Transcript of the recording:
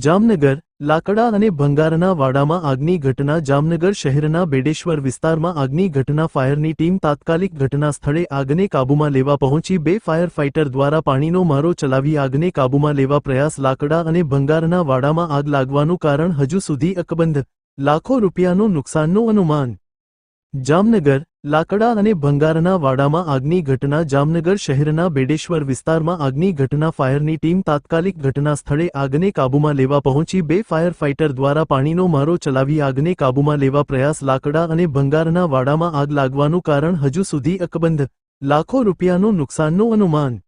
જામનગર, લાકડા અને ભંગારના વાડામાં આગની ઘટના, જામનગર શહેરના બેડેશ્વર વિસ્તારમાં આગની ઘટના, ફાયરની ટીમ તાત્કાલિક ઘટના સ્થળે આગને કાબૂમાં લેવા પહોંચી. બે ફાયર ફાઇટર દ્વારા પાણીનો મારો ચલાવી આગને કાબૂમાં લેવા પ્રયાસ. લાકડા અને ભંગારના વાડામાં આગ લાગવાનું કારણ હજુ સુધી અકબંધ. લાખો રૂપિયાનું નુકસાનનું અનુમાન. જામનગર લાકડા અને ભંગારના વાડામાં આગની ઘટના જામનગર શહેરના બેડેશ્વર વિસ્તારમાં આગની ઘટના ફાયરની ટીમ તાત્કાલિક ઘટના સ્થળે આગને કાબૂમાં લેવા પહોંચી. બે ફાયર ફાઇટર દ્વારા પાણીનો મારો ચલાવી આગને કાબૂમાં લેવા પ્રયાસ લાકડા અને ભંગારના વાડામાં આગ લાગવાનું કારણ હજુ સુધી અકબંધ. લાખો રૂપિયાનું નુકસાનનું અનુમાન